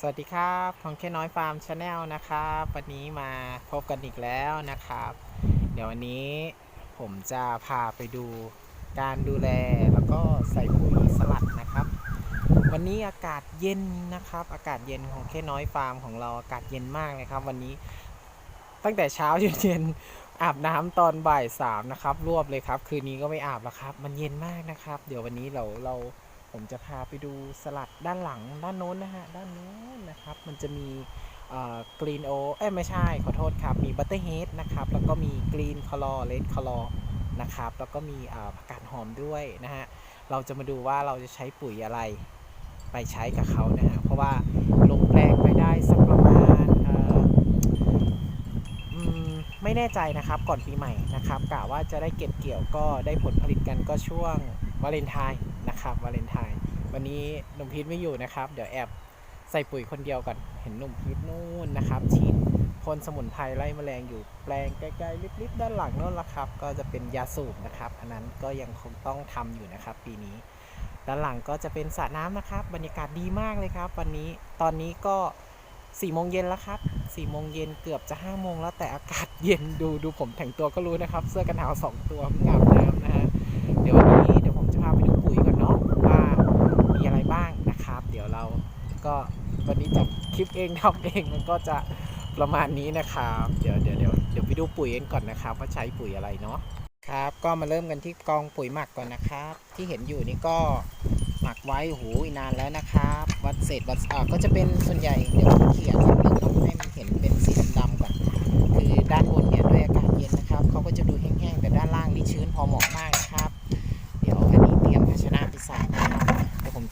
สวัสดีครับของแค่น้อยฟาร์มชาแนลนะครับวันนี้มาพบกันอีกแล้วนะครับ เดี๋ยววันนี้ผมจะพาไปดูการดูแลแล้วก็ใส่ปุ๋ยสลัดนะครับ วันนี้อากาศเย็นนะครับ อากาศเย็นของแค่น้อยฟาร์มของเราอากาศเย็นมากเลยครับ วันนี้ตั้งแต่เช้าจนเย็นอาบน้ำตอนบ่ายสามนะครับรวบเลยครับ คืนนี้ก็ไม่อาบแล้วครับ มันเย็นมากนะครับ เดี๋ยววันนี้เราเรา ผมจะพาไปดูสลัดด้านหลังด้านโน้นนะฮะ ด้านโน้นนะครับ มันจะมีกรีนโอเอ้ไม่ใช่ ขอโทษครับ มีบัตเตอร์เฮดนะครับ แล้วก็มีกรีนคลอเลดคลอนะครับ แล้วก็มีอาผักกาดหอมด้วยนะฮะ เราจะมาดูว่าเราจะใช้ปุ๋ยอะไรไปใช้กับเขานะฮะ เพราะว่าลงแปลงไปได้สักประมาณไม่แน่ใจนะครับก่อนปีใหม่นะครับกะว่าจะได้เก็บเกี่ยวก็ได้ผลผลิตกันก็ช่วงวาเลนไทน์ นะครับวาเลนไทน์วันนี้หนุ่มพีทไม่อยู่นะครับ เดี๋ยวแอบใส่ปุ๋ยคนเดียวก่อน เห็นหนุ่มพีทนู่นนะครับ ฉีดพ่นสมุนไพรไล่แมลงอยู่แปลงใกล้ๆลิบๆด้านหลังนั่นละครับ ก็จะเป็นยาสูบนะครับ อันนั้นก็ยังคงต้องทำอยู่นะครับ ปีนี้ ด้านหลังก็จะเป็นสระน้ำนะครับ บรรยากาศดีมากเลยครับ วันนี้ตอนนี้ก็4โมงเย็นแล้วครับ4โมงเย็นเกือบจะ5โมงแล้วแต่อากาศเย็นดูดูผมแต่งตัวก็รู้นะครับ เสื้อกันหนาว2ตัวเพิ่งอาบ เดี๋ยวเราก็วันนี้จับคลิปเองทำเองมันก็จะประมาณนี้นะครับ เดี๋ยวเดี๋ยวเดี๋ยวเดี๋ยวไปดูปุ๋ยกันก่อนนะครับ ว่าใช้ปุ๋ยอะไรเนาะครับ ก็มาเริ่มกันที่กองปุ๋ยหมักก่อนนะครับ ที่เห็นอยู่นี่ก็หมักไว้โอ้โหนานแล้วนะครับ วัดเศษวัดอ่าก็จะเป็นส่วนใหญ่เดี๋ยวเขียนนิดนึงต้องให้มันเห็นเป็นสีดำๆก่อนคือด้านบนเนี่ยด้วยอากาศเย็นนะครับเขาก็จะดูแห้งๆแต่ด้านล่างนี่ชื้นพอเหมาะมากนะครับ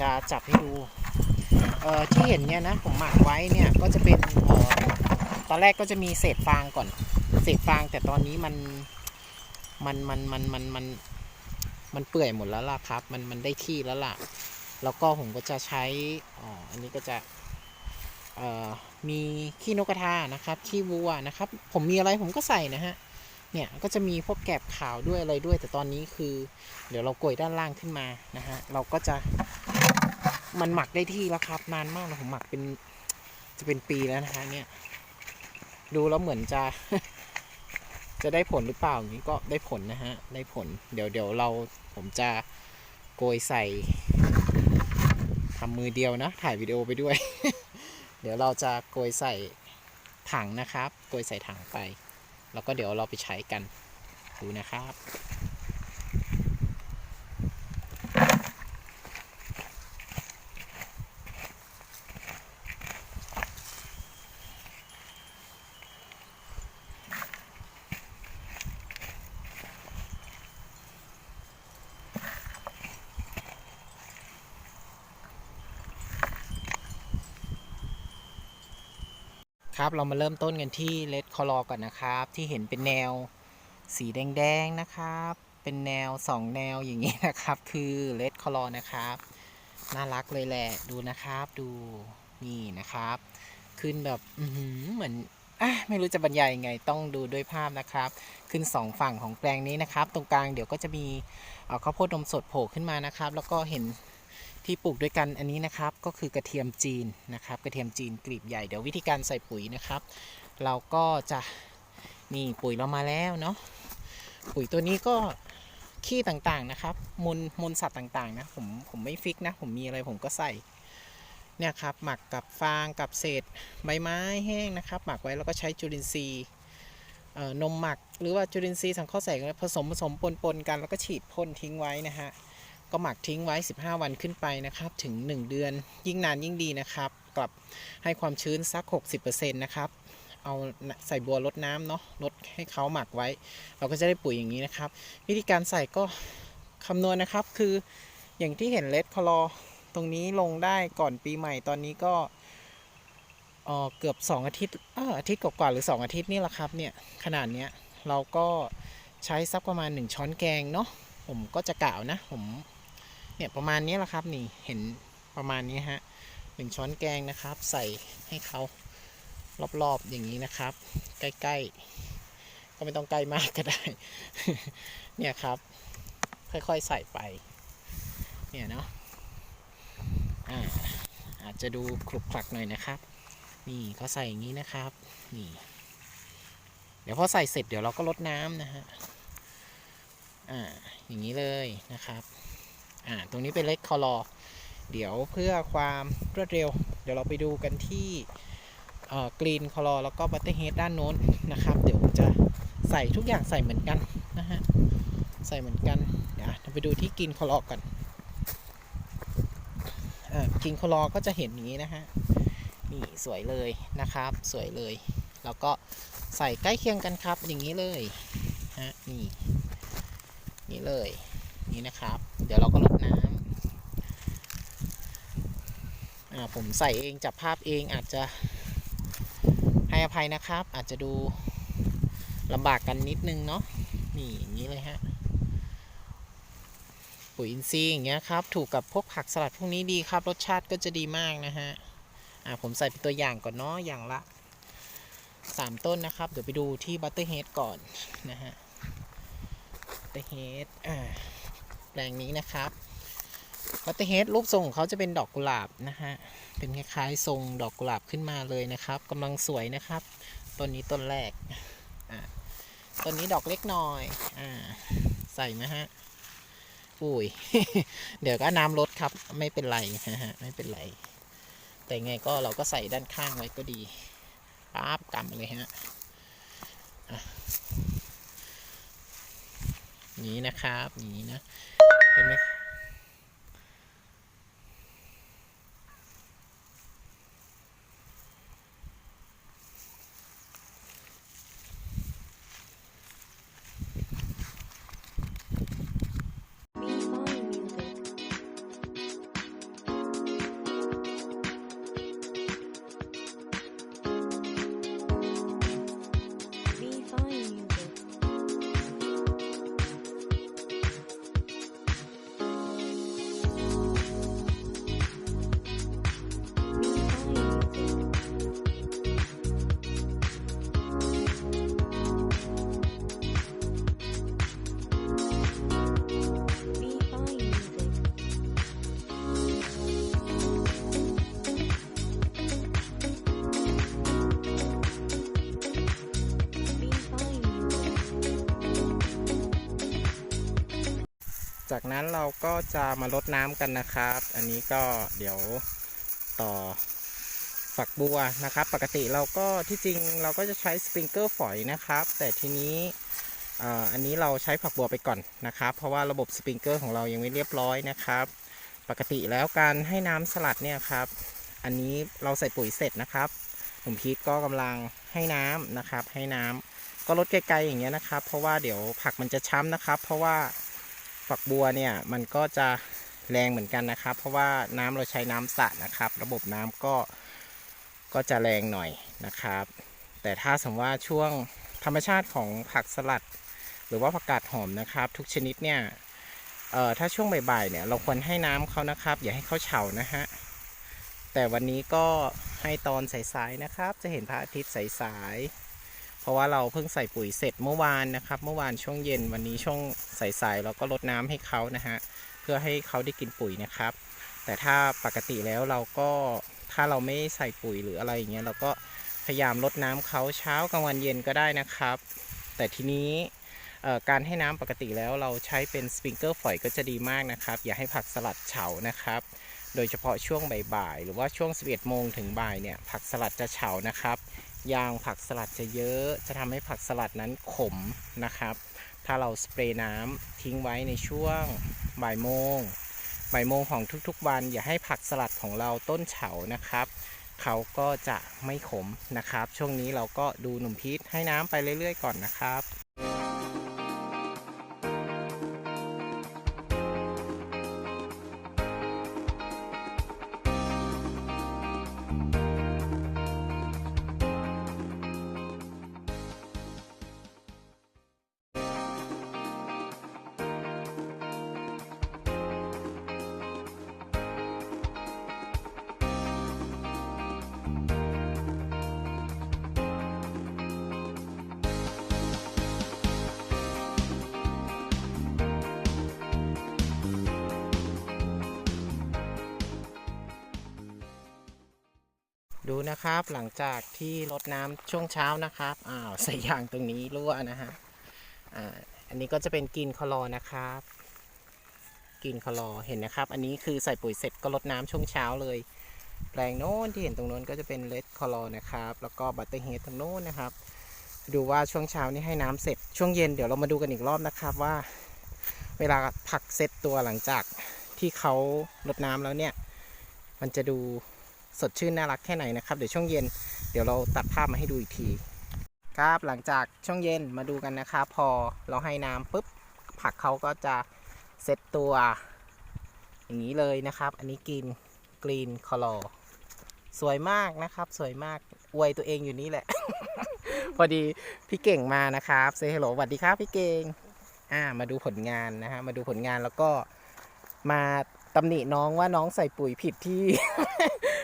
จะจับให้ดูเอ่อที่เห็นเนี่ยนะผมหมักไว้เนี่ยก็จะเป็นเอ่อตอนแรกก็จะมีเศษฟางก่อน เศษฟางแต่ตอนนี้มันมันมันมันมันมันมันเปื่อยหมดแล้วล่ะครับ มันมันได้ที่แล้วล่ะ แล้วก็ผมก็จะใช้อ๋ออันนี้ก็จะเอ่อมีขี้นกกระทานะครับขี้วัวนะครับ ผมมีอะไรผมก็ใส่นะฮะเนี่ยก็จะมีพวกแกบขาวด้วยอะไรด้วย แต่ตอนนี้คือ เดี๋ยวเราโกยด้านล่างขึ้นมานะฮะเราก็จะ มันหมักได้ที่แล้วครับ นานมากเลยผมหมักเป็นจะเป็นปีแล้วนะฮะเนี่ย ดูแล้วเหมือนจะ จะได้ผลหรือเปล่าอย่างนี้ก็ได้ผลนะฮะ ได้ผล เดี๋ยวเดี๋ยวเราผมจะโกยใส่ทำมือเดียวนะ ถ่ายวิดีโอไปด้วย เดี๋ยวเราจะโกยใส่ถังนะครับ โกยใส่ถังไป แล้วก็เดี๋ยวเราไปใช้กัน ดูนะครับ ครับ เรามาเริ่มต้นกันที่เลดคอลอก่อนนะครับ ที่เห็นเป็นแนวสีแดงๆนะครับ เป็นแนว 2 แนวอย่างนี้นะครับ คือเลดคอลอนะครับ น่ารักเลยแหละดูนะครับดูนี่นะครับ ขึ้นแบบอืเหมือนอะไม่รู้จะบรรยายยังไงต้องดูด้วยภาพนะครับ ขึ้น 2 ฝั่งของแปลงนี้นะครับ ตรงกลางเดี๋ยวก็จะมีข้าวโพดนมสดโผล่ขึ้นมานะครับ แล้วก็เห็น ที่ปลูกด้วยกันอันนี้นะครับก็คือกระเทียมจีนนะครับ กระเทียมจีนกลีบใหญ่เดี๋ยววิธีการใส่ปุ๋ยนะครับ เราก็จะนี่ปุ๋ยเรามาแล้วเนาะปุ๋ยตัวนี้ก็ขี้ต่างๆนะครับมูลมูลสัตว์ต่างๆนะผมผมไม่ฟิกนะ ผมมีอะไรผมก็ใส่เนี่ยครับหมักกับฟางกับเศษใบไม้แห้งนะครับ หมักไว้แล้วก็ใช้จุลินทรีย์นมหมัก หรือว่าจุลินทรีย์สังเคราะห์แสงผสมผสมปนๆกันแล้วก็ฉีดพ่นทิ้งไว้นะฮะ ก็หมักทิ้งไว้ 15 วันขึ้นไปนะครับ ถึง 1 เดือน ยิ่งนานยิ่งดีนะครับ กลับให้ความชื้นสัก 60%นะครับ เอาใส่บัวลดน้ำเนาะลดให้เขาหมักไว้ เราก็จะได้ปุ๋ยอย่างนี้นะครับ วิธีการใส่ก็คำนวณนะครับ คืออย่างที่เห็นเลดคลอตรงนี้ลงได้ก่อนปีใหม่ตอนนี้ก็เออเกือบ 2 อาทิตย์อาทิตย์กว่าหรือ 2 อาทิตย์นี่แหละครับเนี่ยขนาดเนี้ยเราก็ใช้สักประมาณ 1 ช้อนแกงเนาะผมก็จะกล่าวนะ ผม เนี่ยประมาณนี้แหละครับนี่เห็นประมาณนี้ฮะหนึ่งช้อนแกงนะครับ ใส่ให้เขารอบๆอย่างนี้นะครับ ใกล้ๆ ก็ไม่ต้องใกล้มากก็ได้ เนี่ยครับ ค่อยๆใส่ไป เนี่ยเนาะอ่าอาจจะดูคลุกคลักหน่อยนะครับ นี่เขาใส่อย่างนี้นะครับ นี่ เดี๋ยวพอใส่เสร็จเดี๋ยวเราก็ลดน้ำนะฮะ อ่า อย่างนี้เลยนะครับ อ่าตรงนี้เป็นเล็กคอลอเดี๋ยวเพื่อความรวดเร็ว เดี๋ยวเราไปดูกันที่กรีนคอลอแล้วก็บัตเตอร์เฮดด้านโน้นนะครับ เดี๋ยวจะใส่ทุกอย่างใส่เหมือนกันนะฮะใส่เหมือนกันเดี๋ยวไปดูที่กรีนคอลอก่อนกรีนคอลอก็จะเห็นอย่างนี้นะฮะนี่สวยเลยนะครับ สวยเลย แล้วก็ใส่ใกล้เคียงกันครับ อย่างนี้เลยฮะนี่นี่เลยนี่นะครับ ดี๋ยวเราก็ลดน้ำอ่าผมใส่เองจับภาพเองอาจจะให้อภัยนะครับ อาจจะดูลำบากกันนิดนึงเนาะนี่อย่างนี้เลยฮะปุ๋ยอินทรีย์อย่างเงี้ยครับ ถูกกับพวกผักสลัดพวกนี้ดีครับ รสชาติก็จะดีมากนะฮะอ่าผมใส่เป็นตัวอย่างก่อนเนาะอย่างละ3ต้นนะครับ เดี๋ยวไปดูที่บัตเตอร์เฮดก่อนนะฮะบัตเตอร์เฮดอ่า แปลงนี้นะครับบัตเตอร์เฮดรูปทรงของเขาจะเป็นดอกกุหลาบนะฮะ เป็นคล้ายๆทรงดอกกุหลาบขึ้นมาเลยนะครับกำลังสวยนะครับต้นนี้ต้นแรกอ่าต้นนี้ดอกเล็กหน่อยอ่าใส่นะฮะอุ้ย เดี๋ยวก็น้ำลดครับ ไม่เป็นไรนะฮะ ไม่เป็นไร แต่ไงก็เราก็ใส่ด้านข้างไว้ก็ดีปั๊บกำเลยฮะอะนี้นะครับนี้นะ เห็นไหม จากนั้นเราก็จะมาลดน้ำกันนะครับ อันนี้ก็เดี๋ยวต่อฝักบัวนะครับ ปกติเราก็ที่จริงเราก็จะใช้สปริงเกอร์ฝอยนะครับ แต่ทีนี้อันนี้เราใช้ฝักบัวไปก่อนนะครับ เพราะว่าระบบสปริงเกอร์ของเรายังไม่เรียบร้อยนะครับ ปกติแล้วการให้น้ำสลัดเนี่ยครับ อันนี้เราใส่ปุ๋ยเสร็จนะครับผมพีทก็กำลังให้น้ำนะครับ ให้น้ำก็ลดไกลๆอย่างเงี้ยนะครับ เพราะว่าเดี๋ยวผักมันจะช้ำนะครับ เพราะว่า ฝักบัวเนี่ยมันก็จะแรงเหมือนกันนะครับ เพราะว่าน้ำเราใช้น้ำสระนะครับ ระบบน้ำก็ก็จะแรงหน่อยนะครับ แต่ถ้าสมมติว่าช่วงธรรมชาติของผักสลัด หรือว่าผักกาดหอมนะครับ ทุกชนิดเนี่ยเอ่อถ้าช่วงบ่ายๆเนี่ยเราควรให้น้ำเขานะครับ อย่าให้เขาเฉานะฮะแต่วันนี้ก็ให้ตอนสายๆนะครับ จะเห็นพระอาทิตย์สายๆ เพราะว่าเราเพิ่งใส่ปุ๋ยเสร็จเมื่อวานนะครับ เมื่อวานช่วงเย็นวันนี้ช่วงสายๆเราก็ลดน้ำให้เขานะฮะเพื่อให้เขาได้กินปุ๋ยนะครับ แต่ถ้าปกติแล้วเราก็ถ้าเราไม่ใส่ปุ๋ยหรืออะไรอย่างเงี้ยเราก็พยายามลดน้ำเขาเช้ากลางวันเย็นก็ได้นะครับ แต่ทีนี้การให้น้ำปกติแล้วเราใช้เป็นสปริงเกอร์ฝอยก็จะดีมากนะครับ อย่าให้ผักสลัดเฉานะครับ โดยเฉพาะช่วงบ่ายๆหรือว่าช่วง 11โมงถึงบ่ายเนี่ยผักสลัดจะเฉานะครับ ยางผักสลัดจะเยอะ จะทำให้ผักสลัดนั้นขมนะครับ ถ้าเราสเปรย์น้ำทิ้งไว้ในช่วงบ่ายโมงบ่ายโมงของทุกๆวันอย่าให้ผักสลัดของเราต้นเฉานะครับ เขาก็จะไม่ขมนะครับ ช่วงนี้เราก็ดูหนุ่มพีชให้น้ำไปเรื่อยๆ ก่อนนะครับ ดูนะครับหลังจากที่รดน้ำช่วงเช้านะครับอ้าวใส่ยางตรงนี้รั่วนะฮะอ่าอันนี้ก็จะเป็นกรีนคลอนะครับกรีนคลอเห็นนะครับ อันนี้คือใส่ปุ๋ยเสร็จก็รดน้ำช่วงเช้าเลย แปลงโน้นที่เห็นตรงโน้นก็จะเป็นเลดคลอนะครับ แล้วก็บัตเตอร์เฮดตรงโน้นนะครับ ดูว่าช่วงเช้านี่ให้น้ำเสร็จช่วงเย็นเดี๋ยวเรามาดูกันอีกรอบนะครับว่า เวลาผักเซตตัวหลังจากที่เขารดน้ำแล้วเนี่ย มันจะดู สดชื่นน่ารักแค่ไหนนะครับ เดี๋ยวช่วงเย็นเดี๋ยวเราตัดภาพมาให้ดูอีกที ครับหลังจากช่วงเย็นมาดูกันนะครับพอเราให้น้ำปุ๊บผักเขาก็จะเซตตัว อย่างนี้เลยนะครับ อันนี้กินกรีนคอลอสวยมากนะครับ สวยมากอวยตัวเองอยู่นี่แหละ พอดีพี่เก่งมานะครับเซฮัลโหลสวัสดีครับพี่เก่งอ่ามาดูผลงานนะฮะมาดูผลงานแล้วก็มาตำหนิน้องว่าน้องใส่ปุ๋ยผิดที่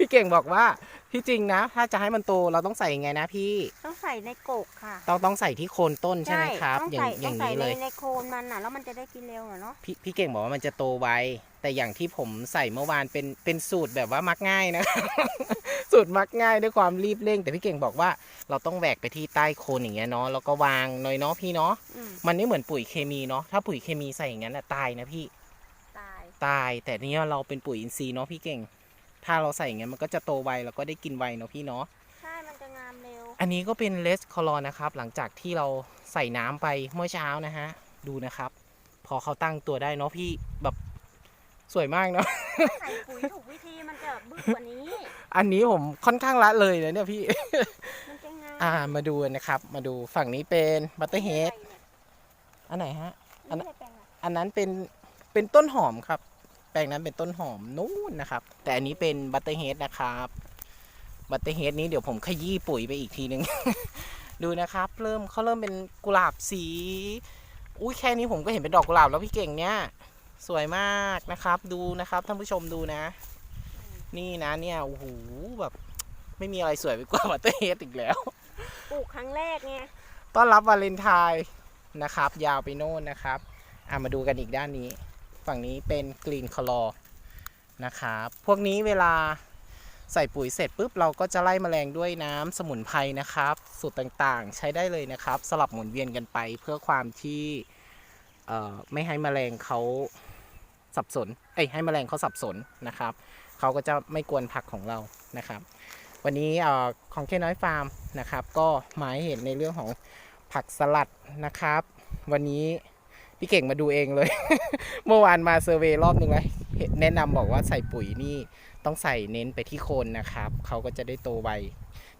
พี่เก่งบอกว่าที่จริงนะ ถ้าจะให้มันโตเราต้องใส่ยังไงนะพี่ต้องใส่ในกกค่ะ ต้องต้องใส่ที่โคนต้นใช่ไหมครับ ต้องอย่างใส่อต้อย่างงใส่นี้ในเลย ในโคนมันน่ะแล้วมันจะได้กินเร็วอะเนาะพี่พี่เก่งบอกว่ามันจะโตไวแต่อย่างที่ผมใส่เมื่อวานเป็นเป็นสูตรแบบว่ามักง่ายนะ สูตรมักง่ายด้วยความรีบเร่ง แต่พี่เก่งบอกว่าเราต้องแหวกไปที่ใต้โคนอย่างเงี้ยเนาะแล้วก็วางหน่อยเนาะพี่เนาะอืมมันไม่เหมือนปุ๋ยเคมีเนาะถ้าปุ๋ยเคมีใส่อย่างนั้นอะตายนะพี่ตายตาย แต่เนี้ยเราเป็นปุ๋ยอินทรีย์เนาะพี่เก่ง ถ้าเราใส่อย่างนั้นมันก็จะโตไวแล้วก็ได้กินไวเนาะพี่เนาะใช่ มันจะงามเร็ว อันนี้ก็เป็นเลสคอลอนะครับ หลังจากที่เราใส่น้ำไปเมื่อเช้านะฮะ ดูนะครับ พอเขาตั้งตัวได้เนาะพี่แบบสวยมากเนาะใส่ปุ๋ยถูกวิธีมันจะบึกกว่านี้ อันนี้ผมค่อนข้างละเลยเลยเนี่ยพี่มันจะงามอ่ามาดูนะครับ มาดูฝั่งนี้เป็นบัตเตอร์เฮดอันไหนฮะอันนั้นไม่ใช่แปลงอะอันนั้นเป็นเป็นต้นหอมครับ แปลงนั้นเป็นต้นหอมนู่นนะครับ แต่อันนี้เป็นบัตเตอร์เฮดนะครับบัตเตอร์เฮดนี้เดี๋ยวผมขยี้ปุ๋ยไปอีกทีนึง ดูนะครับ เริ่มเขาเริ่มเป็นกุหลาบสี อุ้ยแค่นี้ผมก็เห็นเป็นดอกกุหลาบแล้วพี่เก่งเนี่ย สวยมากนะครับ ดูนะครับท่านผู้ชมดูนะ นี่นะเนี่ยโอ้โหแบบ ไม่มีอะไรสวยไปกว่าบัตเตอร์เฮดอีกแล้วปลูกครั้งแรกไงต้อนรับวาเลนไทน์นะครับ ยาวไปโน่นนะครับอะมาดูกันอีกด้านนี้ ฝั่งนี้เป็นกรีนคลอนะครับพวกนี้เวลาใส่ปุ๋ยเสร็จปุ๊บเราก็จะไล่แมลงด้วยน้ำสมุนไพรนะครับ สูตรต่างๆ ใช้ได้เลยนะครับ สลับหมุนเวียนกันไปเพื่อความที่ไม่ให้แมลงเขาสับสนเอ้ยให้แมลงเขาสับสนนะครับเขาก็จะไม่กวนผักของเรานะครับ วันนี้อของเคน้อยฟาร์มนะครับ ก็มาให้เห็นในเรื่องของผักสลัดนะครับ วันนี้ พี่เก่งมาดูเองเลย เมื่อวานมาเซอร์เวยรอบหนึ่งแล้วเห็นแนะนำบอกว่าใส่ปุ๋ยนี่ต้องใส่เน้นไปที่โคนนะครับเขาก็จะได้โตไว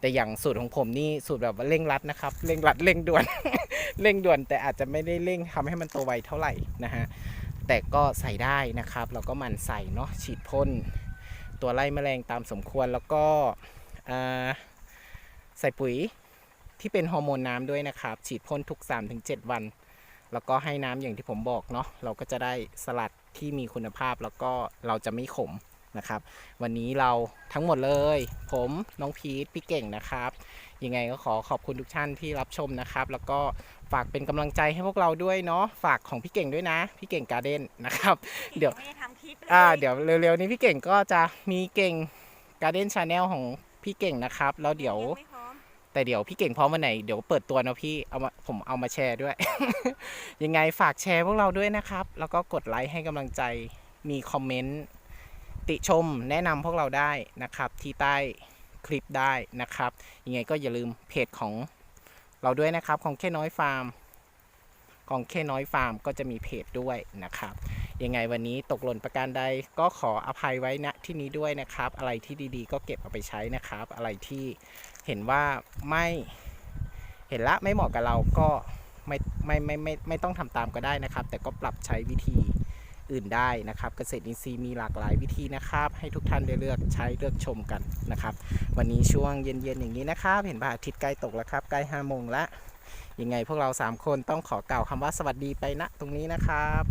แต่อย่างสูตรของผมนี่สูตรแบบว่าเร่งรัดนะครับเร่งรัดเร่งด่วนเร่งด่วน แต่อาจจะไม่ได้เร่งทำให้มันโตไวเท่าไหร่นะฮะแต่ก็ใส่ได้นะครับ เราก็หมันใส่เนาะฉีดพ่นตัวไล่แมลงตามสมควรแล้วก็ใส่ปุ๋ยที่เป็นฮอร์โมนน้ำด้วยนะครับ ฉีดพ่นทุก 3-7 วัน แล้วก็ให้น้ำอย่างที่ผมบอกเนาะเราก็จะได้สลัดที่มีคุณภาพแล้วก็เราจะไม่ขมนะครับ วันนี้เราทั้งหมดเลย ผมน้องพีทพี่เก่งนะครับยังไงก็ขอขอบคุณทุกท่านที่รับชมนะครับ แล้วก็ฝากเป็นกำลังใจให้พวกเราด้วยเนาะฝากของพี่เก่งด้วยนะ พี่เก่งการ์เด้นนะครับ เดี๋ยวไม่ได้ทำคลิปเลยอ่าเดี๋ยวเร็วๆนี้พี่เก่งก็จะมีเก่ง Garden Channel ของพี่เก่งนะครับแล้วเดี๋ยวงไม่พร้อม แต่เดี๋ยวพี่เก่งพร้อมวันไหน เดี๋ยวเปิดตัวนะพี่เอามาผมเอามาแชร์ด้วย ยังไงฝากแชร์พวกเราด้วยนะครับ แล้วก็กดไลค์ให้กำลังใจมีคอมเมนต์ติชมแนะนำพวกเราได้นะครับ ที่ใต้คลิปได้นะครับ ยังไงก็อย่าลืมเพจของเราด้วยนะครับของแค่น้อยฟาร์ม ของแค่น้อยฟาร์มก็จะมีเพจด้วยนะครับ ยังไงวันนี้ตกหล่นประการใดก็ขออภัยไว้ณที่นี้ด้วยนะครับ อะไรที่ดีๆ ก็เก็บเอาไปใช้นะครับ อะไรที่เห็นว่าไม่เห็นละไม่เหมาะกับเราก็ไม่ไม่ไม่ไม่ไม่ต้องทำตามก็ได้นะครับ แต่ก็ปรับใช้วิธีอื่นได้นะครับ เกษตรอินทรีย์มีหลากหลายวิธีนะครับ ให้ทุกท่านได้เลือกใช้เลือกชมกันนะครับ วันนี้ช่วงเย็นๆอย่างนี้นะครับ เห็นพระอาทิตย์ใกล้ตกแล้วครับใกล้ห้าโมงละยังไงพวกเราสามคนต้องขอกล่าวคำว่าสวัสดีไปณตรงนี้นะครับ